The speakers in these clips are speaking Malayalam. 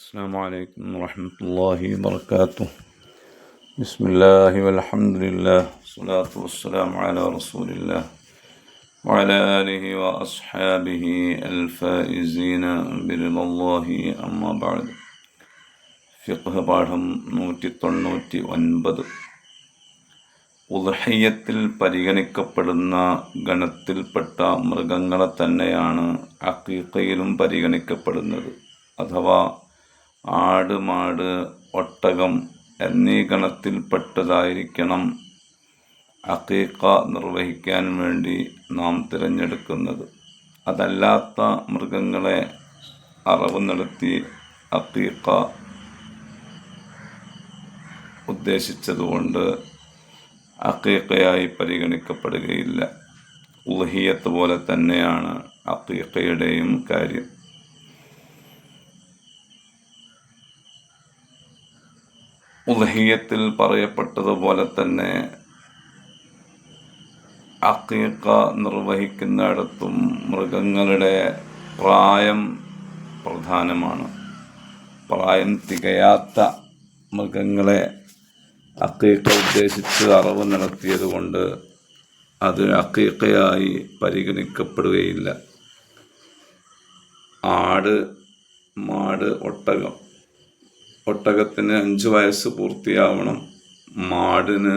السلام عليكم ورحمة الله وبركاته بسم الله والحمد لله والصلاة والسلام على رسول الله وعلى آله وأصحابه الفائزين برضا الله أما بعد ഫിഖ് പാഠം നൂറ്റി തൊണ്ണൂറ്റി ഒൻപത് ഉദഹയ്യത്തിൽ പരിഗണിക്കപ്പെടുന്ന ഗണത്തിൽപ്പെട്ട മൃഗങ്ങളെ തന്നെയാണ് അക്കീക്കയിലും പരിഗണിക്കപ്പെടുന്നത് അഥവാ ആട് മാട് ഒട്ടകം എന്നീ ഗണത്തിൽപ്പെട്ടതായിരിക്കണം അക്കീക്ക നിർവഹിക്കാൻ വേണ്ടി നാം തിരഞ്ഞെടുക്കുന്നത്. അതല്ലാത്ത മൃഗങ്ങളെ അറവ് നടത്തി അക്കീക്ക ഉദ്ദേശിച്ചതുകൊണ്ട് അക്കീക്കയായി പരിഗണിക്കപ്പെടുകയില്ല. ഊഹിയത്ത് പോലെ തന്നെയാണ് അക്കീക്കയുടെയും കാര്യം. ഉലഹിയത്തിൽ പറയപ്പെട്ടതുപോലെ തന്നെ അക്കീക്ക നിർവഹിക്കുന്നിടത്തും മൃഗങ്ങളുടെ പ്രായം പ്രധാനമാണ്. പ്രായം തികയാത്ത മൃഗങ്ങളെ അക്കീക്ക ഉദ്ദേശിച്ച് അറിവ് നടത്തിയതുകൊണ്ട് അത് അക്കീക്കയായി പരിഗണിക്കപ്പെടുകയില്ല. ആട് മാട് ഒട്ടകം ഒട്ടകത്തിന് അഞ്ച് വയസ്സ് പൂർത്തിയാവണം. മാടിന്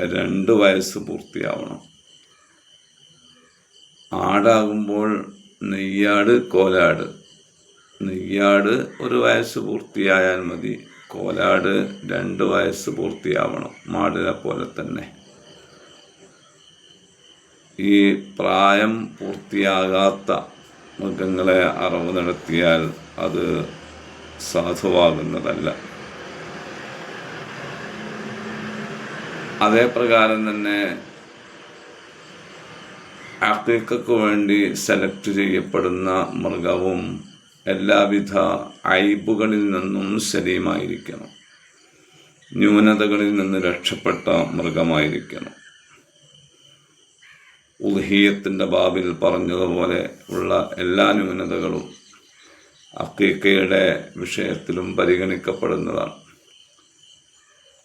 രണ്ട് വയസ്സ് പൂർത്തിയാവണം. ആടാകുമ്പോൾ നെയ്യാട് കോലാട്. നെയ്യാട് ഒരു വയസ്സ് പൂർത്തിയായാൽ മതി. കോലാട് രണ്ട് വയസ്സ് പൂർത്തിയാവണം മാടിനെ പോലെ തന്നെ. ഈ പ്രായം പൂർത്തിയാകാത്ത മൃഗങ്ങളെ അറിവ് നടത്തിയാൽ അത് സാധുവാകുന്നതല്ല. അതേ പ്രകാരം തന്നെ അക്കീക്കു വേണ്ടി സെലക്ട് ചെയ്യപ്പെടുന്ന മൃഗവും എല്ലാവിധ ഐബുകളിൽ നിന്നും സലീമായിരിക്കണം ന്യൂനതകളിൽ നിന്ന് രക്ഷപ്പെട്ട മൃഗമായിരിക്കണം. ഉൽഹീയത്തിന്റെ ബാബിൽ പറഞ്ഞതുപോലെ ഉള്ള എല്ലാ ന്യൂനതകളും അക്കീക്കയുടെ വിഷയത്തിലും പരിഗണിക്കപ്പെടുന്നതാണ്.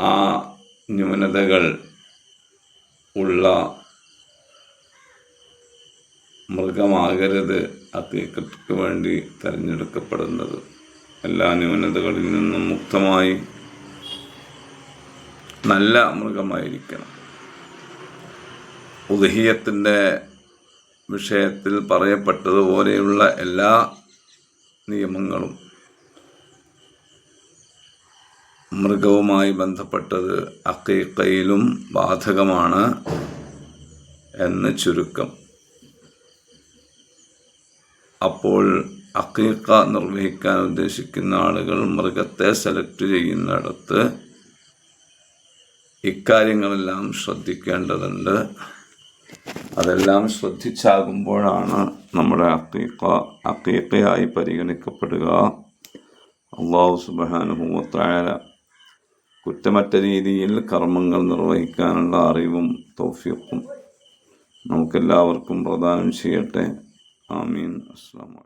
ആ ന്യൂനതകൾ ഉള്ള മൃഗമാകരുത് അക്കീക്കയ്ക്ക് വേണ്ടി തിരഞ്ഞെടുക്കപ്പെടുന്നത്. എല്ലാ ന്യൂനതകളിൽ നിന്നും മുക്തമായി നല്ല മൃഗമായിരിക്കണം. ഉദഹീയത്തിന്റെ വിഷയത്തിൽ പറയപ്പെട്ടതുപോലെയുള്ള എല്ലാ നിയമങ്ങളും മൃഗവുമായി ബന്ധപ്പെട്ടത് അക്കൈക്കയിലും ബാധകമാണ് എന്ന് ചുരുക്കം. അപ്പോൾ അക്കീക്ക നിർവഹിക്കാൻ ഉദ്ദേശിക്കുന്ന ആളുകൾ മൃഗത്തെ സെലക്ട് ചെയ്യുന്നിടത്ത് ഇക്കാര്യങ്ങളെല്ലാം ശ്രദ്ധിക്കേണ്ടതുണ്ട്. അതെല്ലാം ശ്രദ്ധിച്ചാകുമ്പോഴാണ് നമ്മുടെ അക്കീക്ക അക്കീക്കയായി പരിഗണിക്കപ്പെടുക. അള്ളാഹു സുബാനുഭവത്തായ കുറ്റമറ്റ രീതിയിൽ കർമ്മങ്ങൾ നിർവഹിക്കാനുള്ള അറിവും തൗഫീഖും നമുക്കെല്ലാവർക്കും പ്രദാനം ചെയ്യട്ടെ. ആമീൻ. അസ്സാം